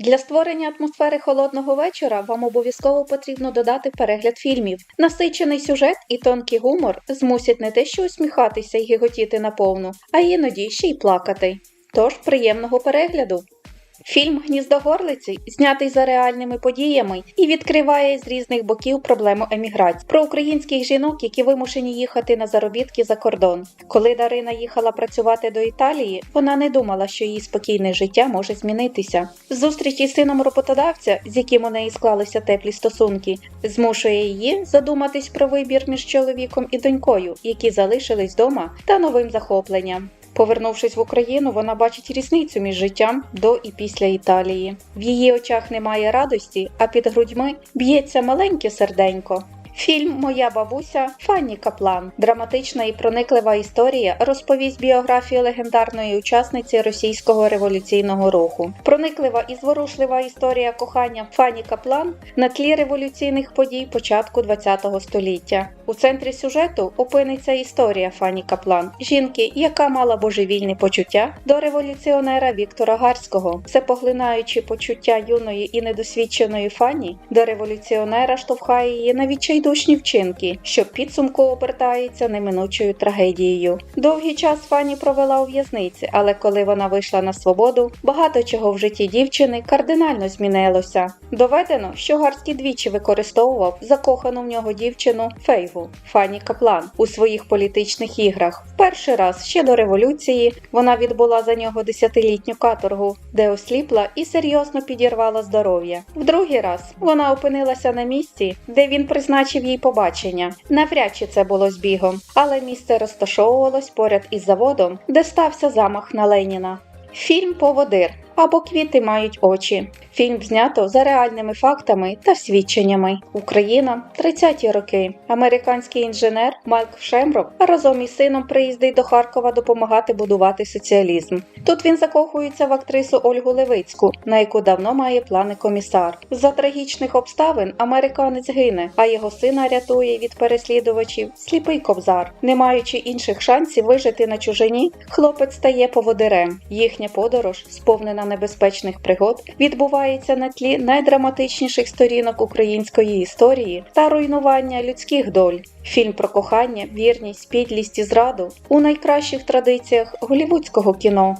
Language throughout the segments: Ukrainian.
Для створення атмосфери холодного вечора вам обов'язково потрібно додати перегляд фільмів. Насичений сюжет і тонкий гумор змусять не те, що усміхатися і гіготіти наповну, а іноді ще й плакати. Тож приємного перегляду! Фільм Гніздо горлиці знятий за реальними подіями і відкриває з різних боків проблему еміграції про українських жінок, які вимушені їхати на заробітки за кордон. Коли Дарина їхала працювати до Італії, вона не думала, що її спокійне життя може змінитися. Зустріч із сином роботодавця, з яким у неї склалися теплі стосунки, змушує її задуматись про вибір між чоловіком і донькою, які залишились вдома, та новим захопленням. Повернувшись в Україну, вона бачить різницю між життям до і після Італії. В її очах немає радості, а під грудьми б'ється маленьке серденько. Фільм Моя бабуся Фанні Каплан. Драматична і прониклива історія розповість біографію легендарної учасниці російського революційного руху. Прониклива і зворушлива історія кохання Фанні Каплан на тлі революційних подій початку ХХ століття. У центрі сюжету опиниться історія Фанні Каплан, жінки, яка мала божевільні почуття до революціонера Віктора Гарського. Всепоглинаючи почуття юної і недосвідченої Фанні, до революціонера штовхає її на відчайдушні вчинки, що підсумку обертається неминучою трагедією. Довгий час Фанні провела у в'язниці, але коли вона вийшла на свободу, багато чого в житті дівчини кардинально змінилося. Доведено, що Гарський двічі використовував закохану в нього дівчину Фейгу Фанні Каплан у своїх політичних іграх. В перший раз ще до революції вона відбула за нього десятилітню каторгу, де осліпла і серйозно підірвала здоров'я. В другий раз вона опинилася на місці, де він призначив їй побачення. Навряд чи це було збігом, але місце розташовувалось поряд із заводом, де стався замах на Леніна. Фільм Поводир або Квіти мають очі. Фільм знято за реальними фактами та свідченнями. Україна 30-ті роки. Американський інженер Майк Шемров разом із сином приїздить до Харкова допомагати будувати соціалізм. Тут він закохується в актрису Ольгу Левицьку, на яку давно має плани комісар. За трагічних обставин американець гине, а його сина рятує від переслідувачів сліпий кобзар. Не маючи інших шансів вижити на чужині, хлопець стає поводирем. Їхня подорож, сповнена небезпечних пригод, відбувається на тлі найдраматичніших сторінок української історії та руйнування людських доль. Фільм про кохання, вірність, підлість і зраду у найкращих традиціях голівудського кіно.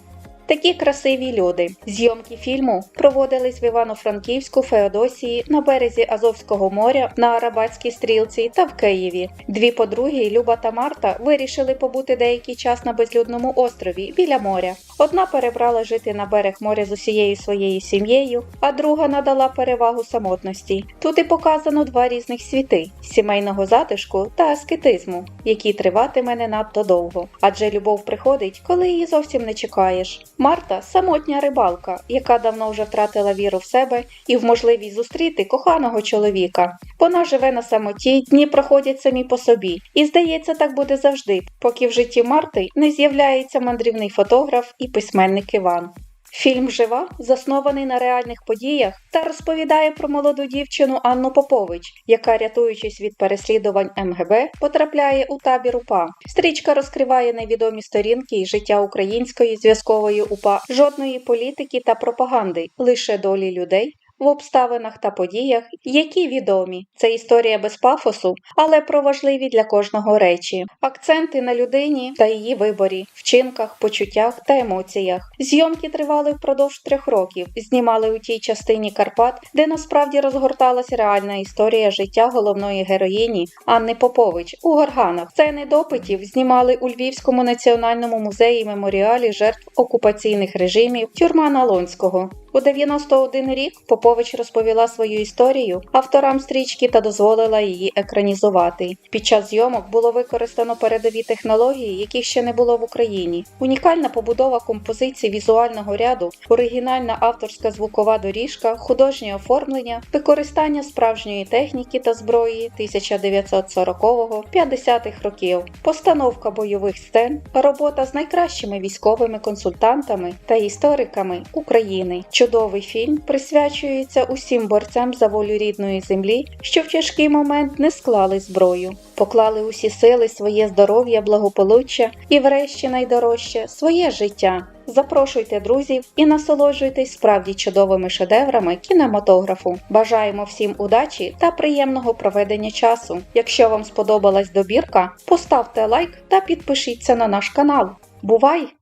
Такі красиві люди. Зйомки фільму проводились в Івано-Франківську, Феодосії, на березі Азовського моря, на Арабатській стрілці та в Києві. Дві подруги Люба та Марта вирішили побути деякий час на безлюдному острові біля моря. Одна перебрала жити на берег моря з усією своєю сім'єю, а друга надала перевагу самотності. Тут і показано два різних світи сімейного затишку та аскетизму, який триватиме не надто довго. Адже любов приходить, коли її зовсім не чекаєш. Марта самотня рибалка, яка давно вже втратила віру в себе і в можливість зустріти коханого чоловіка. Вона живе на самоті, дні проходять самі по собі, і здається, так буде завжди, поки в житті Марти не з'являється мандрівний фотограф і письменник Іван. Фільм Жива заснований на реальних подіях та розповідає про молоду дівчину Анну Попович, яка, рятуючись від переслідувань МГБ, потрапляє у табір УПА. Стрічка розкриває невідомі сторінки і життя української зв'язкової УПА, жодної політики та пропаганди, лише долі людей. В обставинах та подіях, які відомі. Це історія без пафосу, але про важливі для кожного речі, акценти на людині та її виборі, вчинках, почуттях та емоціях. Зйомки тривали впродовж трьох років, знімали у тій частині Карпат, де насправді розгорталася реальна історія життя головної героїні Анни Попович у Горганах. Сцени допитів знімали у Львівському національному музеї меморіалі жертв окупаційних режимів тюрма Налонського. У 91 рік Попович розповіла свою історію авторам стрічки та дозволила її екранізувати. Під час зйомок було використано передові технології, яких ще не було в Україні. Унікальна побудова композиції візуального ряду, оригінальна авторська звукова доріжка, художнє оформлення, використання справжньої техніки та зброї 1940-50-х років, постановка бойових сцен, робота з найкращими військовими консультантами та істориками України. Чудовий фільм присвячується усім борцям за волю рідної землі, що в тяжкий момент не склали зброю, поклали усі сили, своє здоров'я, благополуччя і, врешті, найдорожче своє життя. Запрошуйте друзів і насолоджуйтесь справді чудовими шедеврами кінематографу. Бажаємо всім удачі та приємного проведення часу. Якщо вам сподобалась добірка, поставте лайк та підпишіться на наш канал. Бувай!